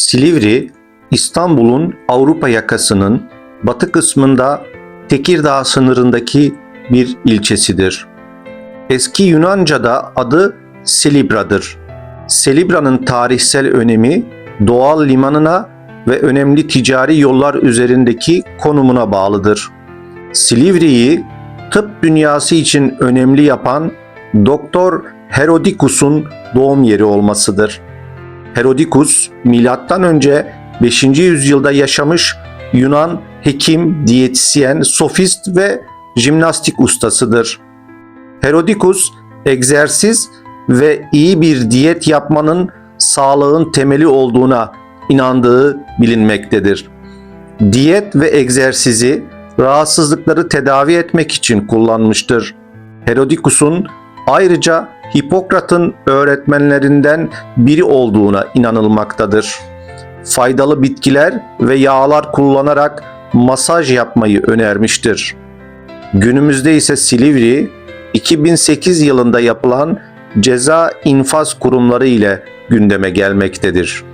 Silivri, İstanbul'un Avrupa yakasının batı kısmında Tekirdağ sınırındaki bir ilçesidir. Eski Yunanca'da adı Selibra'dır. Selibra'nın tarihsel önemi doğal limanına ve önemli ticari yollar üzerindeki konumuna bağlıdır. Silivri'yi tıp dünyası için önemli yapan Doktor Herodikus'un doğum yeri olmasıdır. Herodikus milattan önce 5. yüzyılda yaşamış Yunan hekim, diyetisyen, sofist ve jimnastik ustasıdır. Herodikus egzersiz ve iyi bir diyet yapmanın sağlığın temeli olduğuna inandığı bilinmektedir. Diyet ve egzersizi rahatsızlıkları tedavi etmek için kullanmıştır. Herodikus'un ayrıca Hipokrat'ın öğretmenlerinden biri olduğuna inanılmaktadır. Faydalı bitkiler ve yağlar kullanarak masaj yapmayı önermiştir. Günümüzde ise Silivri 2008 yılında yapılan ceza infaz kurumları ile gündeme gelmektedir.